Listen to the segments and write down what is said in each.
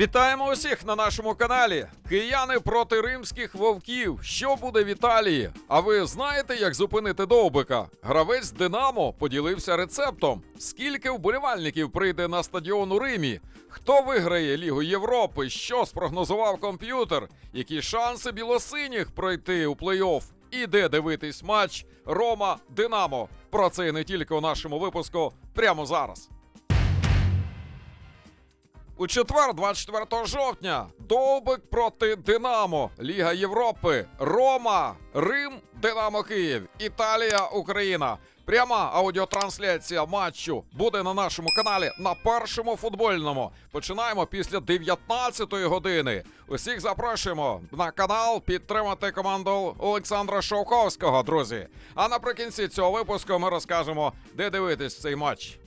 Вітаємо усіх на нашому каналі. Кияни проти римських вовків. Що буде в Італії? А ви знаєте, як зупинити довбика? Гравець Динамо поділився рецептом. Скільки вболівальників прийде на стадіон у Римі? Хто виграє Лігу Європи? Що спрогнозував комп'ютер? Які шанси білосиніх пройти у плей-офф? І де дивитись матч Рома Динамо? Про це і не тільки у нашому випуску прямо зараз. У четвер, 24 жовтня, Довбик проти Динамо, Ліга Європи, Рома, Рим, Динамо Київ, Італія, Україна. Пряма аудіотрансляція матчу буде на нашому каналі на першому футбольному. Починаємо після 19-ї години. Усіх запрошуємо на канал підтримати команду Олександра Шовковського, друзі. А наприкінці цього випуску ми розкажемо, де дивитись цей матч.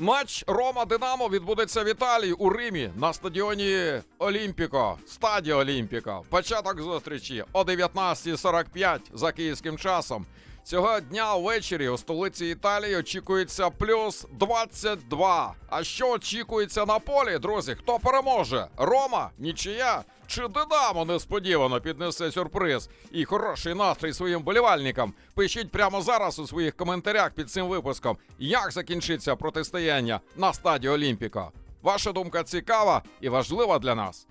Матч Рома Динамо відбудеться в Італії у Римі на стадіоні Олімпіко. Стадіо Олімпіко. Початок зустрічі о 19.45 за київським часом. Цього дня ввечері у столиці Італії очікується плюс 22. А що очікується на полі, друзі? Хто переможе? Рома? Нічия? Чи Динамо несподівано піднесе сюрприз і хороший настрій своїм болівальникам? Пишіть прямо зараз у своїх коментарях під цим випуском, як закінчиться протистояння на стадії Олімпіко. Ваша думка цікава і важлива для нас.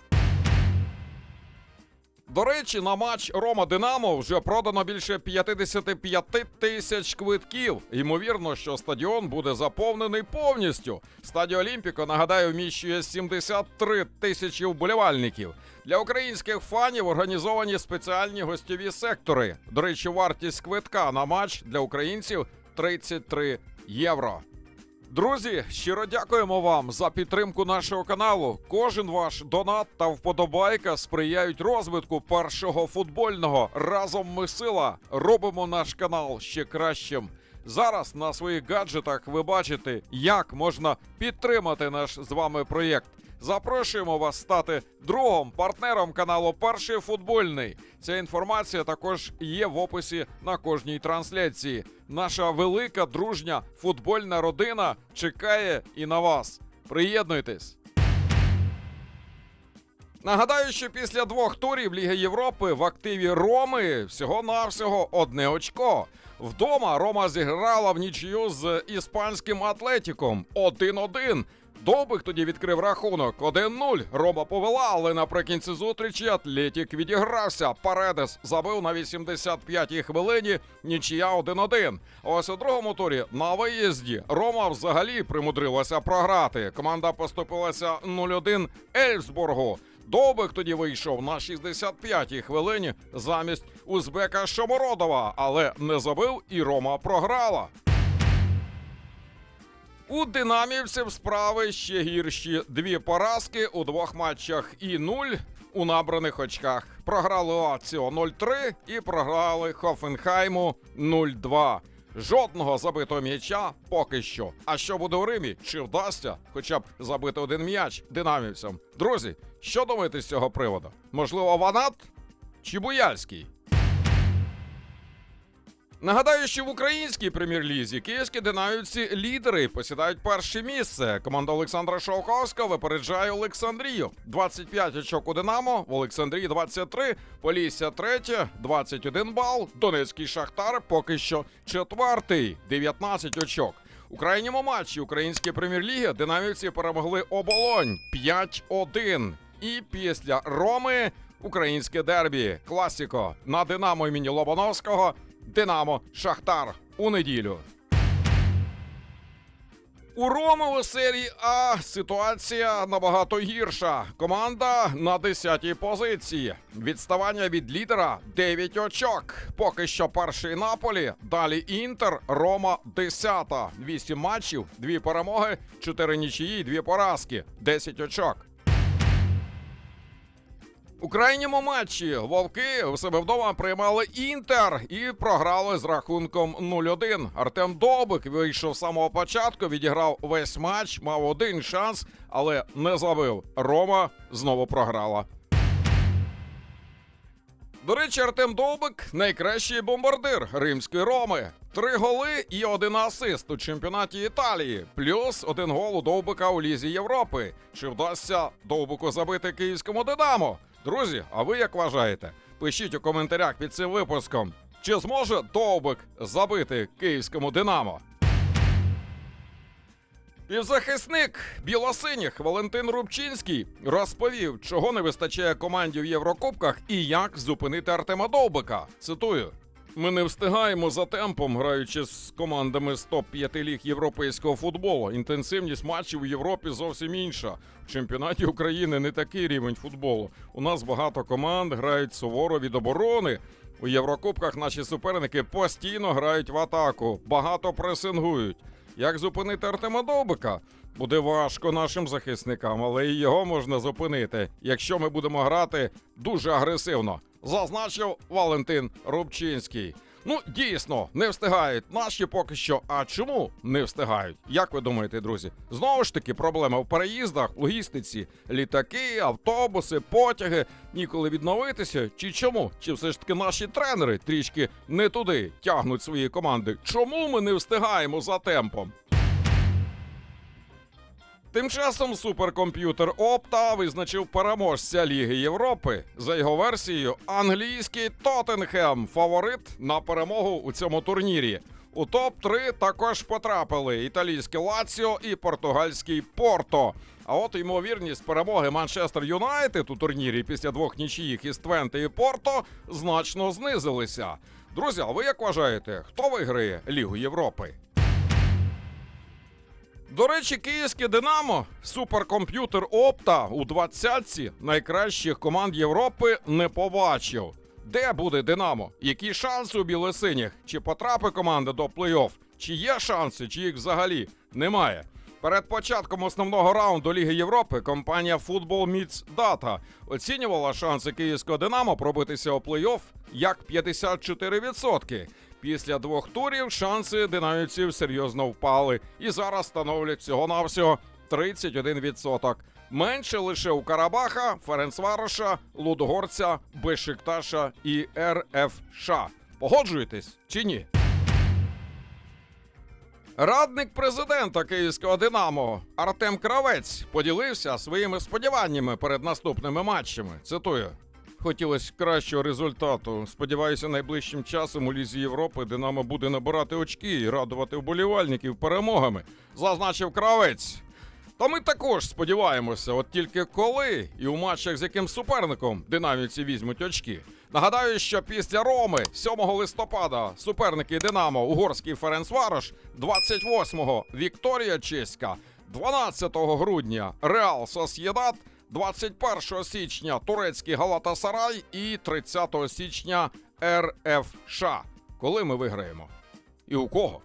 До речі, на матч Рома Динамо вже продано більше 55 тисяч квитків. Ймовірно, що стадіон буде заповнений повністю. Стадіо Олімпіко, нагадаю, вміщує 73 тисячі вболівальників. Для українських фанів організовані спеціальні гостьові сектори. До речі, вартість квитка на матч для українців 33 євро. Друзі, щиро дякуємо вам за підтримку нашого каналу. Кожен ваш донат та вподобайка сприяють розвитку першого футбольного. Разом ми сила робимо наш канал ще кращим. Зараз на своїх гаджетах ви бачите, як можна підтримати наш з вами проєкт. Запрошуємо вас стати другом партнером каналу Перший футбольний. Ця інформація також є в описі на кожній трансляції. Наша велика дружня футбольна родина чекає і на вас. Приєднуйтесь. Нагадаю, що після двох турів Ліги Європи в активі Роми всього-навсього одне очко. Вдома Рома зіграла в нічию з іспанським Атлетіком 1-1. Довбик тоді відкрив рахунок 1-0. Рома повела, але наприкінці зустрічі Атлетік відігрався. Паредес забив на 85-й хвилині. Нічия 1-1. Ось у другому турі на виїзді Рома взагалі примудрилася програти. Команда поступилася 0-1 Ельфсбургу. Довбик тоді вийшов на 65-й хвилині замість Узбека Шомородова, але не забив і Рома програла. У динамівців справи ще гірші. Дві поразки у двох матчах і нуль у набраних очках. Програли Лаціо 0-3 і програли Хофенхайму 0-2. Жодного забитого м'яча поки що. А що буде у Римі? Чи вдасться хоча б забити один м'яч динамівцям? Друзі, що думаєте з цього приводу? Можливо, Ванат чи Буяльський? Нагадаю, що в українській прем'єр-лізі київські динамівці лідери посідають перше місце. Команда Олександра Шовковського випереджає Олександрію. 25 очок у Динамо, в Олександрії 23, Полісся третє, 21 бал. Донецький Шахтар поки що четвертий, 19 очок. У крайньому матчі української прем'єр-ліги динамівці перемогли оболонь 5-1. І після Роми українське дербі класіко на Динамо імені Лобановського. Динамо Шахтар у неділю. У Роми у серії А ситуація набагато гірша. Команда на 10-й позиції. Відставання від лідера 9 очок. Поки що перший Наполі. Далі Інтер, Рома 10-та. 8 матчів, 2 перемоги, 4 нічиї, 2 поразки, 10 очок. У крайньому матчі вовки у себе вдома приймали інтер і програли з рахунком 0-1. Артем Довбик вийшов з самого початку, відіграв весь матч, мав один шанс, але не забив. Рома знову програла. До речі, Артем Довбик найкращий бомбардир римської Роми. Три голи і один асист у чемпіонаті Італії, плюс один гол у Довбика у Лізі Європи. Чи вдасться Довбику забити київському Динамо? Друзі, а ви як вважаєте? Пишіть у коментарях під цим випуском. Чи зможе Довбик забити київському Динамо? Півзахисник білосиніх Валентин Рубчинський розповів, чого не вистачає команді в Єврокубках і як зупинити Артема Довбика. Цитую. Ми не встигаємо за темпом, граючи з командами з топ-5 ліг європейського футболу. Інтенсивність матчів у Європі зовсім інша. В чемпіонаті України не такий рівень футболу. У нас багато команд грають суворо від оборони. У Єврокубках наші суперники постійно грають в атаку, багато пресингують. Як зупинити Артема Довбика? Буде важко нашим захисникам, але і його можна зупинити, якщо ми будемо грати дуже агресивно, зазначив Валентин Рубчинський. Ну, дійсно, не встигають наші поки що. А чому не встигають? Як ви думаєте, друзі? Знову ж таки, проблема в переїздах, логістиці, літаки, автобуси, потяги, ніколи відновитися. Чи чому? Чи все ж таки наші тренери трішки не туди тягнуть свої команди? Чому ми не встигаємо за темпом? Тим часом суперкомп'ютер Опта визначив переможця Ліги Європи. За його версією, англійський Тоттенхем фаворит на перемогу у цьому турнірі. У топ-3 також потрапили італійське Лаціо і португальський Порто. А от ймовірність перемоги Манчестер Юнайтед у турнірі після двох нічиїх із Твенте і Порто значно знизилися. Друзі, а ви як вважаєте, хто виграє Лігу Європи? До речі, київське Динамо, суперкомп'ютер Опта у двадцятці найкращих команд Європи не побачив. Де буде Динамо? Які шанси у білосиніх? Чи потрапить команда до плей-офф? Чи є шанси, чи їх взагалі немає? Перед початком основного раунду Ліги Європи компанія Football Meets Data оцінювала шанси київського Динамо пробитися у плей-офф як 54%. Після двох турів шанси динамівців серйозно впали і зараз становлять всього-навсього 31%. Менше лише у Карабаха, Ференцвароша, Лудогорця, Бешикташа і РФШ. Погоджуєтесь чи ні? Радник президента київського Динамо Артем Кравець поділився своїми сподіваннями перед наступними матчами. Цитую. Хотілося кращого результату. Сподіваюся, найближчим часом у Лізі Європи Динамо буде набирати очки і радувати вболівальників перемогами, зазначив Кравець. Та ми також сподіваємося, от тільки коли і у матчах з яким суперником динамівці візьмуть очки. Нагадаю, що після Роми 7 листопада суперники Динамо Угорський Ференцварош, 28-го Вікторія Чеська, 12 грудня Реал Сосєдат, 21 січня турецький Галатасарай і 30 січня РФШ. Коли ми виграємо? І у кого?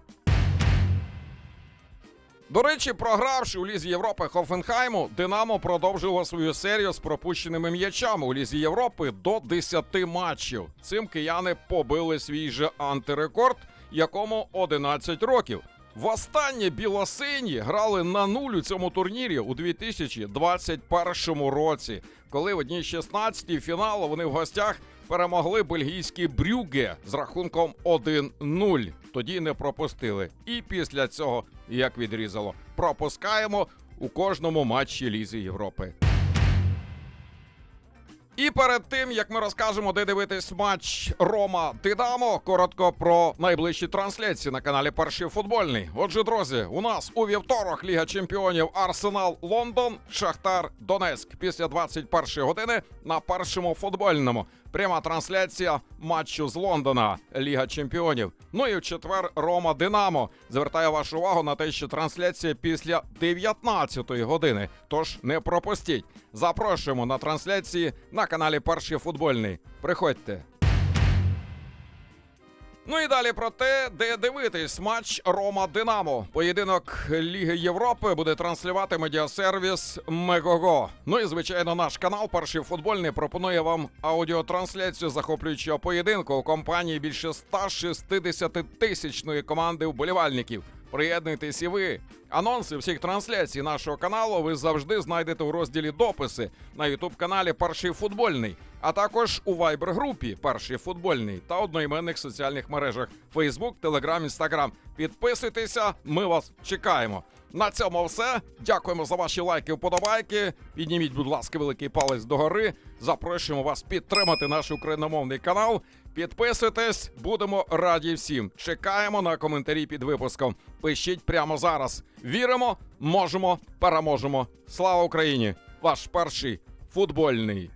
До речі, програвши у Лізі Європи Хофенхайму, Динамо продовжило свою серію з пропущеними м'ячами у Лізі Європи до 10 матчів. Цим кияни побили свій же антирекорд, якому 11 років. Востаннє білосині грали на нуль у цьому турнірі у 2021 році, коли в одній 16 фіналу вони в гостях перемогли бельгійський Брюге з рахунком 1-0. Тоді не пропустили. І після цього, як відрізало, пропускаємо у кожному матчі Лізи Європи. І перед тим як ми розкажемо, де дивитись матч Рома Динамо, коротко про найближчі трансляції на каналі Перший футбольний. Отже, друзі, у нас у вівторок Ліга Чемпіонів Арсенал Лондон, Шахтар Донецьк. Після 21 години на першому футбольному. Пряма трансляція матчу з Лондона, Ліга Чемпіонів. Ну і в четвер Рома Динамо. Звертаю вашу увагу на те, що трансляція після 19-ї години. Тож не пропустіть. Запрошуємо на трансляції на каналі Перший футбольний. Приходьте. Ну і далі про те, де дивитись матч Рома Динамо. Поєдинок Ліги Європи буде транслювати медіасервіс Мегого. Ну і звичайно, наш канал Перший футбольний пропонує вам аудіотрансляцію захоплюючого поєдинку у компанії більше 160 тисячної команди вболівальників. Приєднуйтесь і ви, Анонси всіх трансляцій нашого каналу ви завжди знайдете у розділі дописи на Ютуб каналі Перший футбольний, а також у Viber групі Перший футбольний та одноіменних соціальних мережах Facebook, Telegram, Instagram. Підписуйтеся, ми вас чекаємо. На цьому все. Дякуємо за ваші лайки, вподобайки. Підніміть, будь ласка, великий палець догори. Запрошуємо вас підтримати наш україномовний канал. Підписуйтесь, будемо раді всім. Чекаємо на коментарі під випуском. Пишіть прямо зараз. Віримо, можемо, переможемо. Слава Україні! Ваш перший футбольний.